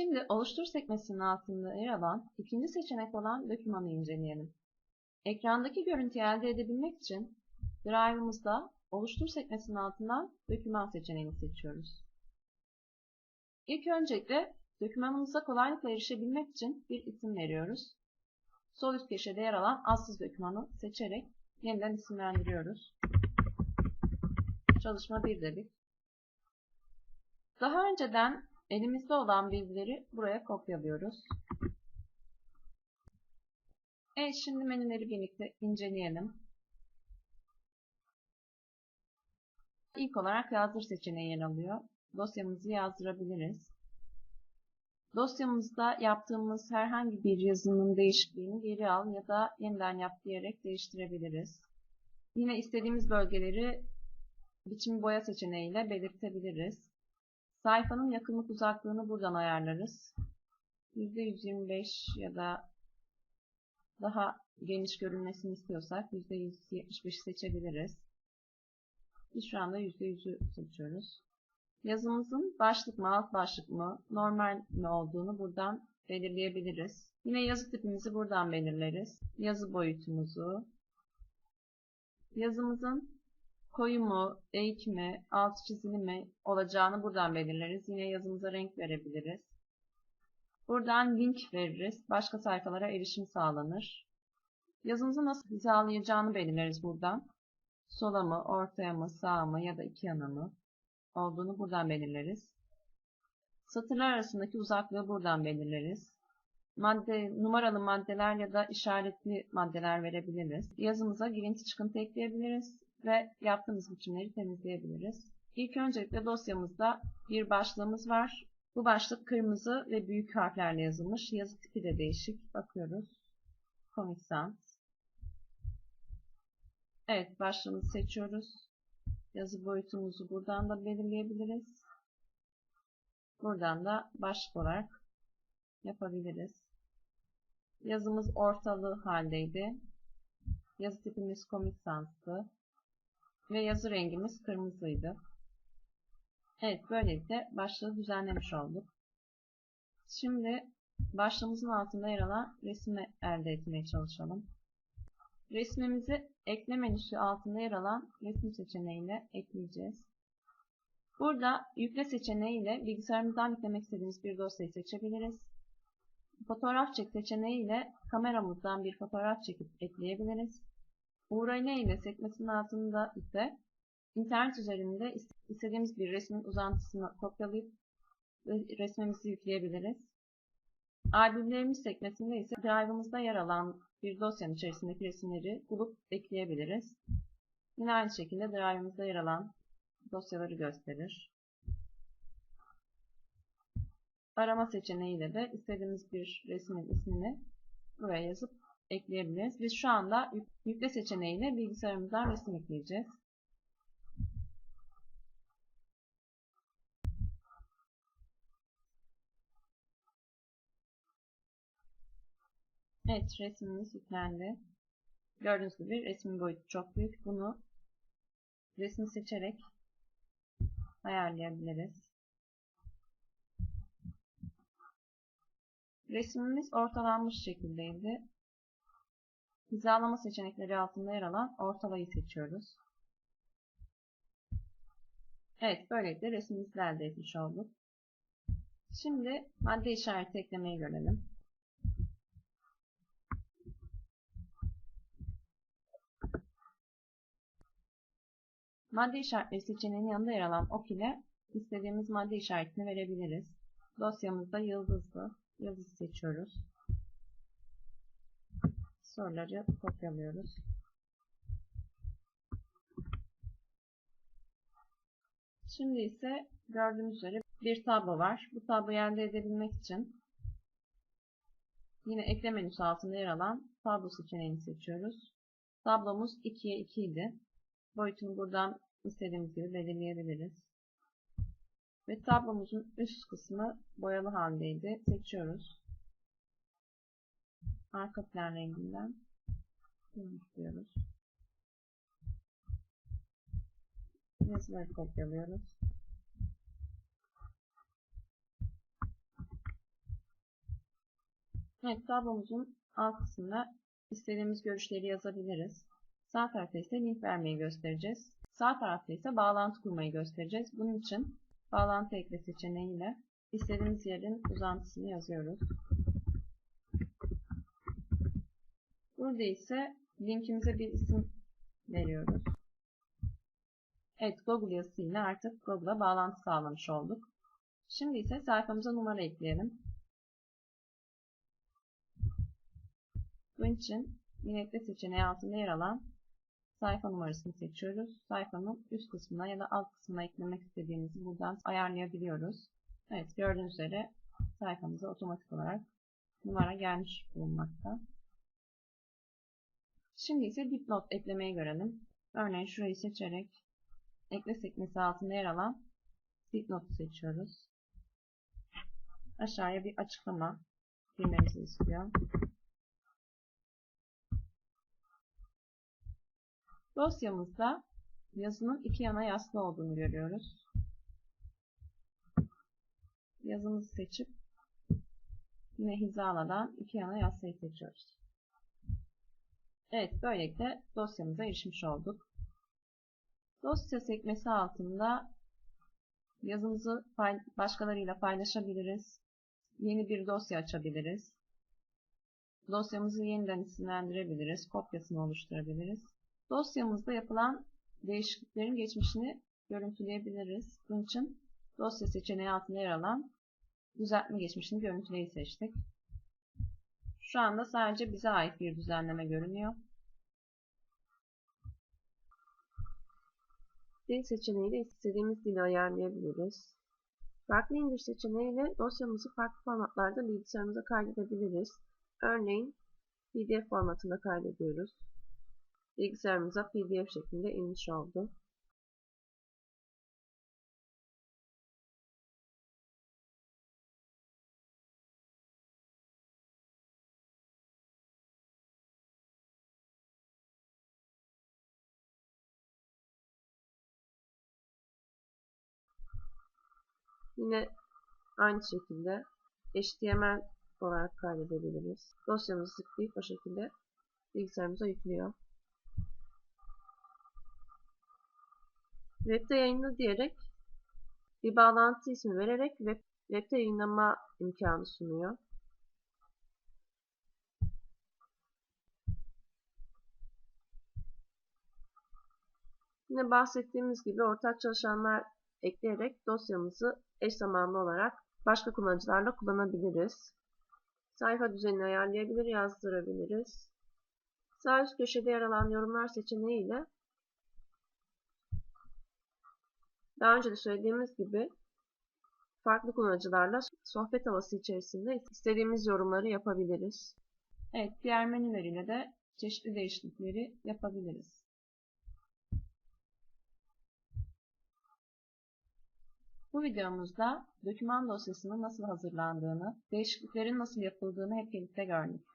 Şimdi oluştur sekmesinin altında yer alan ikinci seçenek olan dokümanı inceleyelim. Ekrandaki görüntüyü elde edebilmek için Drive'ımızda oluştur sekmesinin altından doküman seçeneğini seçiyoruz. İlk öncelikle dokümanımıza kolaylıkla erişebilmek için bir isim veriyoruz. Sol üst köşede yer alan adsız dokümanı seçerek yeniden isimlendiriyoruz. Çalışma 1 dedik. Daha önceden elimizde olan bilgileri buraya kopyalıyoruz. Evet şimdi menüleri birlikte inceleyelim. İlk olarak yazdır seçeneği yer alıyor. Dosyamızı yazdırabiliriz. Dosyamızda yaptığımız herhangi bir yazının değişikliğini geri al ya da yeniden yap diyerek değiştirebiliriz. Yine istediğimiz bölgeleri biçim boya seçeneğiyle belirtebiliriz. Sayfanın yakınlık uzaklığını buradan ayarlarız. %125 ya da daha geniş görünmesini istiyorsak %175 seçebiliriz. Biz şu anda %100'ü seçiyoruz. Yazımızın başlık mı, alt başlık mı, normal mi olduğunu buradan belirleyebiliriz. Yine yazı tipimizi buradan belirleriz. Yazı boyutumuzu, yazımızın koyu mu, eğik mi, alt çizili mi olacağını buradan belirleriz. Yine yazımıza renk verebiliriz. Buradan link veririz. Başka sayfalara erişim sağlanır. Yazımızı nasıl hizalayacağını belirleriz buradan. Sola mı, ortaya mı, sağa mı ya da iki yana mı olduğunu buradan belirleriz. Satırlar arasındaki uzaklığı buradan belirleriz. Madde, numaralı maddeler ya da işaretli maddeler verebiliriz. Yazımıza girinti çıkıntı ekleyebiliriz ve yaptığımız biçimleri temizleyebiliriz. İlk öncelikle dosyamızda bir başlığımız var. Bu başlık kırmızı ve büyük harflerle yazılmış. Yazı tipi de değişik. Bakıyoruz. Comic Sans. Evet başlığımızı seçiyoruz. Yazı boyutumuzu buradan da belirleyebiliriz. Buradan da başlık olarak yapabiliriz. Yazımız ortalı haldeydi. Yazı tipimiz Comic Sans'tı. Ve yazı rengimiz kırmızıydı. Evet böylelikle başlığı düzenlemiş olduk. Şimdi başlığımızın altında yer alan resmi elde etmeye çalışalım. Resmimizi ekle menüsü altında yer alan resim seçeneğiyle ekleyeceğiz. Burada yükle seçeneğiyle bilgisayarımızdan yüklemek istediğimiz bir dosyayı seçebiliriz. Fotoğraf çek seçeneğiyle kameramızdan bir fotoğraf çekip ekleyebiliriz. URL ile sekmesinin altında ise internet üzerinde istediğimiz bir resmin uzantısını kopyalayıp resmimizi yükleyebiliriz. Albümlerimiz sekmesinde ise drive'ımızda yer alan bir dosyanın içerisindeki resimleri bulup ekleyebiliriz. Yine aynı şekilde drive'ımızda yer alan dosyaları gösterir. Arama seçeneğiyle de istediğimiz bir resmin ismini buraya yazıp ekleyebiliriz. Biz şu anda yükle seçeneğiyle bilgisayarımızdan resim ekleyeceğiz. Evet resmimiz yüklendi. Gördüğünüz gibi resmin boyutu çok büyük. Bunu resmi seçerek ayarlayabiliriz. Resmimiz ortalanmış şekildeydi. Hizalama seçenekleri altında yer alan ortalayı seçiyoruz. Evet böylelikle resmimizi elde etmiş olduk. Şimdi madde işareti eklemeyi görelim. Madde işaretleri seçeneğinin yanında yer alan ok ile istediğimiz madde işaretini verebiliriz. Dosyamızda yıldızlı. Yıldızı seçiyoruz. Soruları kopyalıyoruz. Şimdi ise gördüğünüz üzere bir tablo var. Bu tabloyu elde edebilmek için yine ekle menüsü altında yer alan tablo seçeneğini seçiyoruz. Tablomuz 2'ye 2 idi. Boyutunu buradan istediğimiz gibi belirleyebiliriz. Ve tablomuzun üst kısmı boyalı haldeydi. Seçiyoruz. Arka plan renginden dönüştürüyoruz. Yazıları kopyalıyoruz. Evet, tablomuzun alt kısmına istediğimiz görüşleri yazabiliriz. Sağ tarafta ise link vermeyi göstereceğiz. Sağ tarafta ise bağlantı kurmayı göstereceğiz. Bunun için bağlantı ekle seçeneğiyle istediğimiz yerin uzantısını yazıyoruz. Burada ise linkimize bir isim veriyoruz. Evet Google yazısıyla artık Google'a bağlantı sağlamış olduk. Şimdi ise sayfamıza numara ekleyelim. Bunun için yinekle seçeneği altında yer alan sayfa numarasını seçiyoruz. Sayfanın üst kısmına ya da alt kısmına eklemek istediğimizi buradan ayarlayabiliyoruz. Evet gördüğünüz üzere sayfamıza otomatik olarak numara gelmiş bulunmakta. Şimdi ise dipnot eklemeyi görelim. Örneğin şurayı seçerek ekle sekmesi altında yer alan dipnotu seçiyoruz. Aşağıya bir açıklama girmemizi istiyor. Dosyamızda yazının iki yana yaslı olduğunu görüyoruz. Yazımızı seçip yine hizaladan iki yana yaslıyı seçiyoruz. Evet, böylelikle dosyamıza erişmiş olduk. Dosya sekmesi altında yazımızı başkalarıyla paylaşabiliriz. Yeni bir dosya açabiliriz. Dosyamızı yeniden isimlendirebiliriz. Kopyasını oluşturabiliriz. Dosyamızda yapılan değişikliklerin geçmişini görüntüleyebiliriz. Bunun için dosya seçeneği altında yer alan düzeltme geçmişini görüntüleyi seçtik. Şu anda sadece bize ait bir düzenleme görünüyor. Dil seçeneğiyle istediğimiz dili ayarlayabiliriz. Farklı indir seçeneğiyle dosyamızı farklı formatlarda bilgisayarımıza kaydedebiliriz. Örneğin PDF formatında kaydediyoruz. Bilgisayarımıza PDF şeklinde inmiş oldu. Yine aynı şekilde HTML olarak kaydedebiliriz. Dosyamızı tıklayıp o şekilde bilgisayarımıza yüklüyor. Web'de yayınla diyerek bir bağlantı ismi vererek web, web'de yayınlama imkanı sunuyor. Yine bahsettiğimiz gibi ortak çalışanlar ekleyerek dosyamızı eş zamanlı olarak başka kullanıcılarla kullanabiliriz. Sayfa düzenini ayarlayabilir, yazdırabiliriz. Sağ üst köşede yer alan yorumlar seçeneğiyle daha önce de söylediğimiz gibi farklı kullanıcılarla sohbet havası içerisinde istediğimiz yorumları yapabiliriz. Evet, diğer menüler de çeşitli değişiklikleri yapabiliriz. Bu videomuzda doküman dosyasının nasıl hazırlandığını, değişikliklerin nasıl yapıldığını hep birlikte gördük.